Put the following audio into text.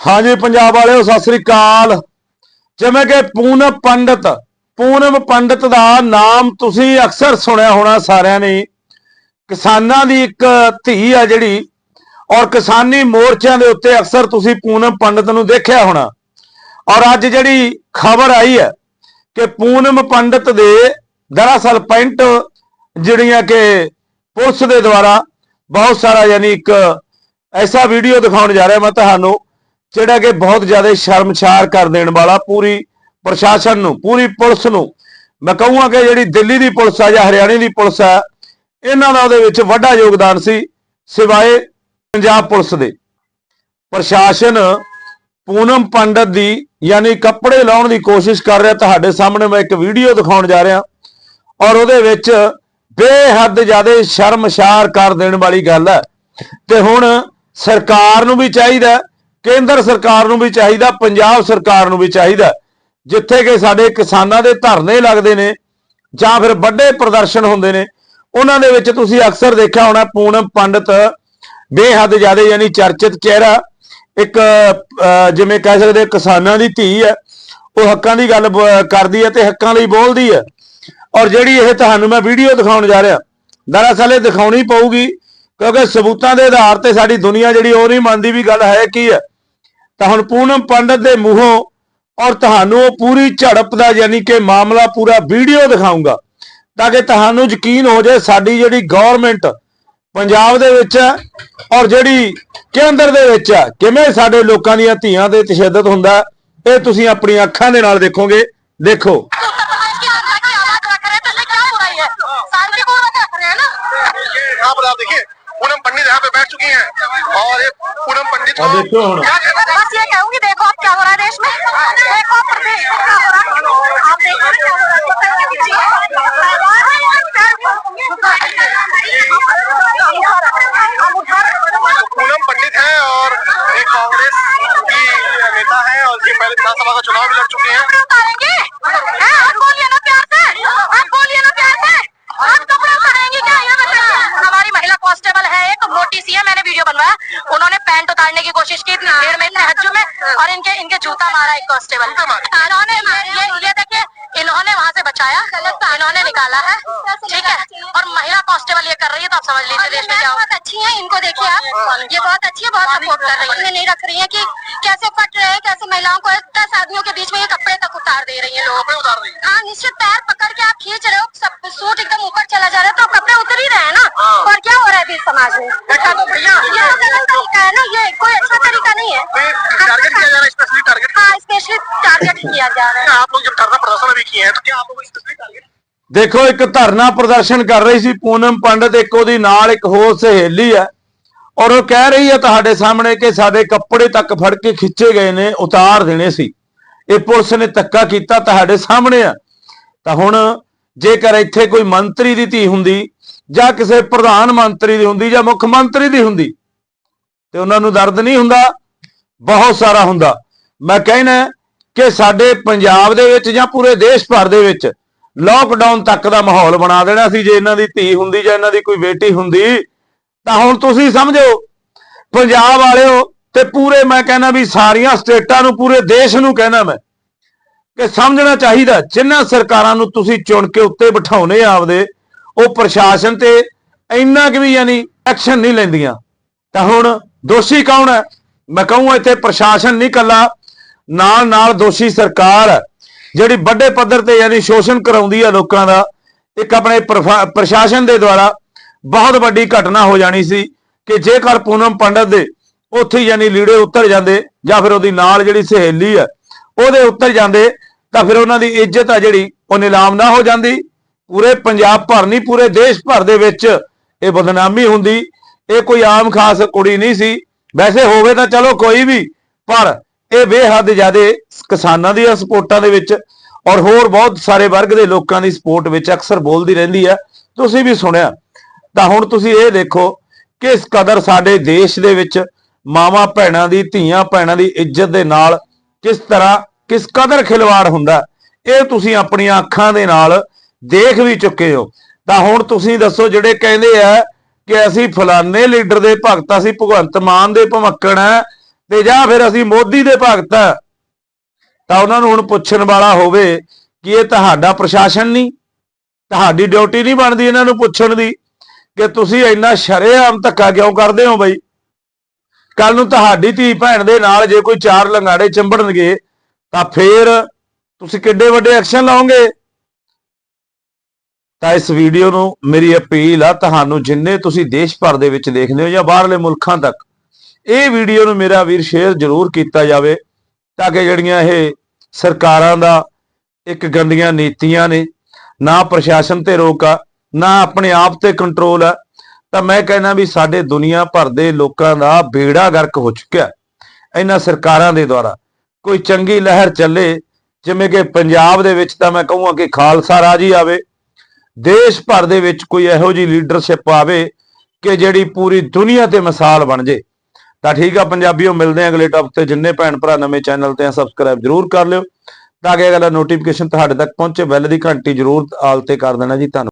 ਹਾਂਜੀ, ਪੰਜਾਬ ਵਾਲਿਓ, ਸਤਿ ਸ੍ਰੀ ਅਕਾਲ। ਜਿਵੇਂ ਕਿ ਪੂਨਮ ਪੰਡਤ ਪੂਨਮ ਪੰਡਤ ਦਾ ਨਾਮ ਤੁਸੀਂ ਅਕਸਰ ਸੁਣਿਆ ਹੋਣਾ ਸਾਰਿਆਂ ਨੇ। ਕਿਸਾਨਾਂ ਦੀ ਇੱਕ ਧੀ ਆ ਜਿਹੜੀ, ਔਰ ਕਿਸਾਨੀ ਮੋਰਚਿਆਂ ਦੇ ਉੱਤੇ ਅਕਸਰ ਤੁਸੀਂ ਪੂਨਮ ਪੰਡਤ ਨੂੰ ਦੇਖਿਆ ਹੋਣਾ। ਔਰ ਅੱਜ ਜਿਹੜੀ ਖਬਰ ਆਈ ਹੈ ਕਿ ਪੂਨਮ ਪੰਡਤ ਦੇ ਦਰਅਸਲ ਪੈਂਟ ਜਿਹੜੀਆਂ ਕਿ ਪੁਲਿਸ ਦੇ ਦੁਆਰਾ ਬਹੁਤ ਸਾਰਾ ਯਾਨੀ ਇੱਕ ਐਸਾ ਵੀਡੀਓ ਦਿਖਾਉਣ ਜਾ ਰਿਹਾ ਮੈਂ ਤੁਹਾਨੂੰ ਜਿਹੜਾ ਕਿ ਬਹੁਤ ਜ਼ਿਆਦਾ ਸ਼ਰਮਸ਼ਾਰ ਕਰ ਦੇਣ ਵਾਲਾ ਪੂਰੀ ਪ੍ਰਸ਼ਾਸਨ ਨੂੰ, ਪੂਰੀ ਪੁਲਿਸ ਨੂੰ। ਮੈਂ ਕਹੂੰਗਾ ਕਿ ਜਿਹੜੀ ਦਿੱਲੀ ਦੀ ਪੁਲਿਸ ਆ ਜਾਂ ਹਰਿਆਣੇ ਦੀ ਪੁਲਿਸ ਆ, ਇਹਨਾਂ ਦਾ ਉਹਦੇ ਵਿੱਚ ਵੱਡਾ ਯੋਗਦਾਨ ਸੀ ਸਿਵਾਏ ਪੰਜਾਬ ਪੁਲਿਸ ਦੇ। ਪ੍ਰਸ਼ਾਸਨ ਪੂਨਮ ਪੰਡਤ ਦੀ ਯਾਨੀ ਕੱਪੜੇ ਲਾਉਣ ਦੀ ਕੋਸ਼ਿਸ਼ ਕਰ ਰਿਹਾ। ਤੁਹਾਡੇ ਸਾਹਮਣੇ ਮੈਂ ਇੱਕ ਵੀਡੀਓ ਦਿਖਾਉਣ ਜਾ ਰਿਹਾ ਔਰ ਉਹਦੇ ਵਿੱਚ ਬੇਹੱਦ ਜ਼ਿਆਦਾ ਸ਼ਰਮਸ਼ਾਰ ਕਰ ਦੇਣ ਵਾਲੀ ਗੱਲ ਹੈ। ਤੇ ਹੁਣ ਸਰਕਾਰ ਨੂੰ ਵੀ ਚਾਹੀਦਾ ਕੇਂਦਰ ਸਰਕਾਰ ਨੂੰ ਵੀ ਚਾਹੀਦਾ, ਪੰਜਾਬ ਸਰਕਾਰ ਨੂੰ ਵੀ ਚਾਹੀਦਾ ਜਿੱਥੇ ਕਿ ਸਾਡੇ ਕਿਸਾਨਾਂ ਦੇ ਧਰਨੇ ਲੱਗਦੇ ਨੇ, ਜਾਂ ਫਿਰ ਵੱਡੇ ਪ੍ਰਦਰਸ਼ਨ ਹੁੰਦੇ ਨੇ, ਉਹਨਾਂ ਦੇ ਵਿੱਚ ਤੁਸੀਂ ਅਕਸਰ ਦੇਖਿਆ ਹੋਣਾ, ਪੂਨਮ ਪੰਡਤ ਬੇਹੱਦ ਜ਼ਿਆਦਾ ਯਾਨੀ ਚਰਚਿਤ ਚਿਹਰਾ, ਇੱਕ ਜਿਵੇਂ ਕਹਿ ਸਕਦੇ ਕਿਸਾਨਾਂ ਦੀ ਧੀ ਹੈ। ਉਹ ਹੱਕਾਂ ਦੀ ਗੱਲ ਬ- ਕਰਦੀ ਹੈ ਤੇ ਹੱਕਾਂ ਲਈ ਬੋਲਦੀ ਹੈ। ਔਰ ਜਿਹੜੀ ਇਹ ਤੁਹਾਨੂੰ ਮੈਂ ਵੀਡੀਓ ਦਿਖਾਉਣ ਜਾ ਰਿਹਾ, ਦਰਅਸਲ ਇਹ ਦਿਖਾਉਣੀ ਪਊਗੀ, ਕਿਉਂਕਿ ਸਬੂਤਾਂ ਦੇ ਆਧਾਰ ਤੇ ਸਾਡੀ ਦੁਨੀਆ ਜਿਹੜੀ ਉਹ ਨਹੀਂ ਮੰਨਦੀ ਵੀ ਗੱਲ ਹੈ ਕੀ ਹੈ। ਤਾਂ ਹੁਣ ਪੂਨਮ ਪੰਡਤ ਦੇ ਮੂੰਹੋਂ ਔਰ ਤੁਹਾਨੂੰ ਉਹ ਪੂਰੀ ਝੜਪ ਦਾ ਯਾਨੀ ਕਿ ਮਾਮਲਾ ਪੂਰਾ ਵੀਡੀਓ ਦਿਖਾਊਂਗਾ ਤਾਂ ਕਿ ਤੁਹਾਨੂੰ ਯਕੀਨ ਹੋ ਜਾਏ ਸਾਡੀ ਜਿਹੜੀ ਗਵਰਨਮੈਂਟ ਪੰਜਾਬ ਦੇ ਵਿੱਚ ਹੈ ਔਰ ਜਿਹੜੀ ਕੇਂਦਰ ਦੇ ਵਿੱਚ ਹੈ ਕਿਵੇਂ ਸਾਡੇ ਲੋਕਾਂ ਦੀਆਂ ਧੀਆਂ ਤੇ ਤਸ਼ੱਦਦ ਹੁੰਦਾ ਹੈ, ਇਹ ਤੁਸੀਂ ਆਪਣੀਆਂ ਅੱਖਾਂ ਦੇ ਨਾਲ ਦੇਖੋਗੇ ਦੇਖੋ उत्तर प्रदेश की जनता की आवाज रख रहे हैं तो ये क्या हो रही है शांतिपूर्वक रख रहे हैं ना यहाँ पर आप देखिए पूनम पंडित यहाँ पे बैठ चुकी हैं और ये पूनम पंडित अब देखो का चुनाव भी लड़ चुके हैं। कपड़े उतारेंगे। हैं? आप बोलिए ना प्यार से? आप बोलिए ना प्यार से? आप कपड़े उतारेंगे क्या ये बताइए हमारी महिला कांस्टेबल है एक मोटी सी है मैंने वीडियो बनवाया। उन्होंने पैंट उतारने की कोशिश की इतनी भीड़ में इतने हज्जू में और इनके इनके जूता मारा एक कांस्टेबल इन्होंने ये ये देखिए इन्होंने वहाँ से बचाया इन्होंने निकाला है। ठीक है और महिला कांस्टेबल ये कर रही है तो आप समझ लीजिए देश में क्या बहुत अच्छी है इनको देखिए आप। ये बहुत अच्छी है बहुत सपोर्ट कर रही है। नहीं रख रही है कि कैसे फट रहे हैं कैसे महिलाओं को दस आदमियों के बीच में ये कपड़े तक उतार दे रही है लोग। कपड़े उतार रही हैं। हाँ निश्चित पैर पकड़ के आप खींच रहे हो सब सूट एकदम ऊपर चला जा रहा है तो कपड़े उतर ही रहे हैं ना। हाँ। और क्या हो रहा है इस समाज में? ये तो गलत तरीका है ना ये कोई अच्छा तरीका नहीं है। किया जा रहा है हाँ स्पेशली टारगेट किया जा रहा है। आप लोग जब धरना प्रदर्शन अभी किए हैं तो क्या आप लोग ਦੇਖੋ, ਇੱਕ ਧਰਨਾ ਪ੍ਰਦਰਸ਼ਨ ਕਰ ਰਹੀ ਸੀ ਪੂਨਮ ਪੰਡਤ, ਇੱਕ ਉਹਦੀ ਨਾਲ ਇੱਕ ਹੋਰ ਸਹੇਲੀ ਹੈ। ਔਰ ਉਹ ਕਹਿ ਰਹੀ ਹੈ ਤੁਹਾਡੇ ਸਾਹਮਣੇ ਕਿ ਸਾਡੇ ਕੱਪੜੇ ਤੱਕ ਫੜ ਕੇ ਖਿੱਚੇ ਗਏ ਨੇ, ਉਤਾਰ ਦੇਣੇ ਸੀ। ਇਹ ਪੁਲਿਸ ਨੇ ਧੱਕਾ ਕੀਤਾ ਤੁਹਾਡੇ ਸਾਹਮਣੇ ਆ। ਤਾਂ ਹੁਣ ਜੇਕਰ ਇੱਥੇ ਕੋਈ ਮੰਤਰੀ ਦੀ ਧੀ ਹੁੰਦੀ, ਜਾਂ ਕਿਸੇ ਪ੍ਰਧਾਨ ਮੰਤਰੀ ਦੀ ਹੁੰਦੀ, ਜਾਂ ਮੁੱਖ ਮੰਤਰੀ ਦੀ ਹੁੰਦੀ, ਤੇ ਉਹਨਾਂ ਨੂੰ ਦਰਦ ਨਹੀਂ ਹੁੰਦਾ, ਬਹੁਤ ਸਾਰਾ ਹੁੰਦਾ। ਮੈਂ ਕਹਿਣਾ ਕਿ ਸਾਡੇ ਪੰਜਾਬ ਦੇ ਵਿੱਚ ਜਾਂ ਪੂਰੇ ਦੇਸ਼ ਭਰ ਦੇ ਵਿੱਚ ਲੋਕਡਾਊਨ ਤੱਕ ਦਾ ਮਾਹੌਲ ਬਣਾ ਦੇਣਾ ਸੀ, ਜੇ ਇਹਨਾਂ ਦੀ ਧੀ ਹੁੰਦੀ ਜਾਂ ਇਹਨਾਂ ਦੀ ਕੋਈ ਬੇਟੀ ਹੁੰਦੀ, ਤਾਂ ਹੁਣ ਤੁਸੀਂ ਸਮਝੋ, ਪੰਜਾਬ ਵਾਲਿਓ ਤੇ ਪੂਰੇ ਮੈਂ ਕਹਿੰਦਾ ਵੀ ਸਾਰੀਆਂ ਸਟੇਟਾਂ ਨੂੰ, ਪੂਰੇ ਦੇਸ਼ ਨੂੰ ਕਹਿੰਦਾ ਮੈਂ ਕਿ ਸਮਝਣਾ ਚਾਹੀਦਾ, ਜਿਨ੍ਹਾਂ ਸਰਕਾਰਾਂ ਨੂੰ ਤੁਸੀਂ ਚੁਣ ਕੇ ਉੱਤੇ ਬਿਠਾਉਨੇ ਆਪਦੇ, ਉਹ ਪ੍ਰਸ਼ਾਸਨ ਤੇ ਇੰਨਾ ਕਿ ਵੀ ਯਾਨੀ ਐਕਸ਼ਨ ਨਹੀਂ ਲੈਂਦੀਆਂ। ਤਾਂ ਹੁਣ ਦੋਸ਼ੀ ਕੌਣ ਹੈ? ਮੈਂ ਕਹੂੰ ਇੱਥੇ ਪ੍ਰਸ਼ਾਸਨ ਨਹੀਂ ਕੱਲਾ ਨਾਲ ਨਾਲ ਦੋਸ਼ੀ ਸਰਕਾਰ ਹੈ ਜਿਹੜੀ ਵੱਡੇ ਪੱਧਰ ਤੇ ਯਾਨੀ ਸ਼ੋਸ਼ਣ ਕਰਾਉਂਦੀ ਹੈ ਲੋਕਾਂ ਦਾ, ਇੱਕ ਆਪਣੇ ਪ੍ਰਸ਼ਾਸਨ ਦੇ ਦੁਆਰਾ ਬਹੁਤ ਵੱਡੀ ਘਟਨਾ ਹੋ ਜਾਣੀ ਸੀ ਕਿ ਜੇਕਰ ਪੂਨਮ ਪੰਡਤ ਦੇ ਉੱਥੇ ਯਾਨੀ ਲੀੜੇ ਉੱਤਰ ਜਾਂਦੇ ਜਾਂ ਫਿਰ ਉਹਦੀ ਨਾਲ ਜਿਹੜੀ ਸਹੇਲੀ ਹੈ ਉਹਦੇ ਉੱਤਰ ਜਾਂਦੇ, ਤਾਂ ਫਿਰ ਉਹਨਾਂ ਦੀ ਇੱਜ਼ਤ ਆ ਜਿਹੜੀ ਉਹ ਨਿਲਾਮ ਨਾ ਹੋ ਜਾਂਦੀ। ਪੂਰੇ ਪੰਜਾਬ ਭਰ ਨਹੀਂ, ਪੂਰੇ ਦੇਸ਼ ਭਰ ਦੇ ਵਿੱਚ ਇਹ ਬਦਨਾਮੀ ਹੁੰਦੀ। ਇਹ ਕੋਈ ਆਮ ਖਾਸ ਕੁੜੀ ਨਹੀਂ ਸੀ। ਵੈਸੇ ਹੋਵੇ ਤਾਂ ਚਲੋ ਕੋਈ ਵੀ, ਪਰ ਇਹ ਬੇਹੱਦ ਜ਼ਿਆਦੇ ਕਿਸਾਨਾਂ ਦੀਆਂ ਸਪੋਰਟਾਂ ਦੇ ਵਿੱਚ ਔਰ ਹੋਰ ਬਹੁਤ ਸਾਰੇ ਵਰਗ ਦੇ ਲੋਕਾਂ ਦੀ ਸਪੋਰਟ ਵਿੱਚ ਅਕਸਰ ਬੋਲਦੀ ਰਹਿੰਦੀ ਹੈ ਤੁਸੀਂ ਵੀ ਸੁਣਿਆ। ਤਾਂ ਹੁਣ ਤੁਸੀਂ ਇਹ ਦੇਖੋ ਕਿਸ ਕਦਰ ਸਾਡੇ ਦੇਸ਼ ਦੇ ਵਿੱਚ ਮਾਵਾਂ ਭੈਣਾਂ ਦੀ, ਧੀਆਂ ਭੈਣਾਂ ਦੀ ਇੱਜ਼ਤ ਦੇ ਨਾਲ ਕਿਸ ਤਰ੍ਹਾਂ, ਕਿਸ ਕਦਰ ਖਿਲਵਾੜ ਹੁੰਦਾ, ਇਹ ਤੁਸੀਂ ਆਪਣੀਆਂ ਅੱਖਾਂ ਦੇ ਨਾਲ ਦੇਖ ਵੀ ਚੁੱਕੇ ਹੋ। ਤਾਂ ਹੁਣ ਤੁਸੀਂ ਦੱਸੋ ਜਿਹੜੇ ਕਹਿੰਦੇ ਆ ਕਿ ਅਸੀਂ ਫਲਾਣੇ ਲੀਡਰ ਦੇ ਭਗਤ ਅਸੀਂ ਭਗਵੰਤ ਮਾਨ ਦੇ ਭਮੱਕੜ ਆ ਤੇ ਜਾਂ ਫਿਰ ਅਸੀਂ ਮੋਦੀ ਦੇ ਭਗਤ ਆ, ਤਾਂ ਉਹਨਾਂ ਨੂੰ ਹੁਣ ਪੁੱਛਣ ਵਾਲਾ ਹੋਵੇ ਕਿ ਇਹ ਤੁਹਾਡਾ ਪ੍ਰਸ਼ਾਸਨ ਨਹੀਂ, ਤੁਹਾਡੀ ਡਿਊਟੀ ਨਹੀਂ ਬਣਦੀ ਇਹਨਾਂ ਨੂੰ ਪੁੱਛਣ ਦੀ, ਕਿ ਤੁਸੀਂ ਇੰਨਾ ਸ਼ਰੇਆਮ ਧੱਕਾ ਕਿਉਂ ਕਰਦੇ ਹੋ ਬਈ? ਕੱਲ ਨੂੰ ਤੁਹਾਡੀ ਧੀ ਭੈਣ ਦੇ ਨਾਲ ਜੇ ਕੋਈ ਚਾਰ ਲੰਗਾੜੇ ਚੰਬੜਨਗੇ, ਤਾਂ ਫੇਰ ਤੁਸੀਂ ਕਿੱਡੇ ਵੱਡੇ ਐਕਸ਼ਨ ਲਾਓਗੇ? ਤਾਂ ਇਸ ਵੀਡੀਓ ਨੂੰ ਮੇਰੀ ਅਪੀਲ ਆ, ਤੁਹਾਨੂੰ ਜਿੰਨੇ ਤੁਸੀਂ ਦੇਸ਼ ਭਰ ਦੇ ਵਿੱਚ ਦੇਖਦੇ ਹੋ ਜਾਂ ਬਾਹਰਲੇ ਮੁਲਕਾਂ ਤੱਕ ਇਹ ਵੀਡੀਓ ਨੂੰ ਮੇਰਾ ਵੀਰ ਸ਼ੇਅਰ ਜ਼ਰੂਰ ਕੀਤਾ ਜਾਵੇ ਤਾਂ ਕਿ ਜਿਹੜੀਆਂ ਇਹ ਸਰਕਾਰਾਂ ਦਾ ਇੱਕ ਗੰਦੀਆਂ ਨੀਤੀਆਂ ਨੇ, ਨਾ ਪ੍ਰਸ਼ਾਸਨ ਤੇ ਰੋਕ ਆ, ਨਾ ਆਪਣੇ ਆਪ ਤੇ ਕੰਟਰੋਲ ਆ, ਤਾਂ ਮੈਂ ਕਹਿੰਦਾ ਵੀ ਸਾਡੇ ਦੁਨੀਆ ਭਰ ਦੇ ਲੋਕਾਂ ਦਾ ਬੇੜਾ ਗਰਕ ਹੋ ਚੁੱਕਿਆ ਇਹਨਾਂ ਸਰਕਾਰਾਂ ਦੇ ਦੁਆਰਾ। ਕੋਈ ਚੰਗੀ ਲਹਿਰ ਚੱਲੇ, ਜਿਵੇਂ ਕਿ ਪੰਜਾਬ ਦੇ ਵਿੱਚ ਤਾਂ ਮੈਂ ਕਹੂੰਗਾ ਕਿ ਖਾਲਸਾ ਰਾਜ ਹੀ ਆਵੇ, ਦੇਸ਼ ਭਰ ਦੇ ਵਿੱਚ ਕੋਈ ਇਹੋ ਜੀ ਲੀਡਰਸ਼ਿਪ ਆਵੇ ਕਿ ਜਿਹੜੀ ਪੂਰੀ ਦੁਨੀਆ ਤੇ ਮਿਸਾਲ ਬਣ ਜੇ। ਤਾਂ ਠੀਕ ਆ ਪੰਜਾਬੀਓ, ਮਿਲਦੇ ਆ ਅਗਲੇ ਟੌਪਿਕ ਤੇ। ਜਿੰਨੇ ਭੈਣ ਭਰਾ ਨਵੇਂ ਚੈਨਲ ਤੇ ਆ ਸਬਸਕ੍ਰਾਈਬ ਜਰੂਰ ਕਰ ਲਿਓ। ਤਾਂ ਕਿ ਅਗਲਾ ਨੋਟੀਫਿਕੇਸ਼ਨ ਤੁਹਾਡੇ ਤੱਕ ਪਹੁੰਚੇ। ਬੈਲ ਦੀ ਘੰਟੀ ਜਰੂਰ ਆਲ ਤੇ ਕਰ ਦੇਣਾ ਜੀ। ਧੰਨਵਾਦ।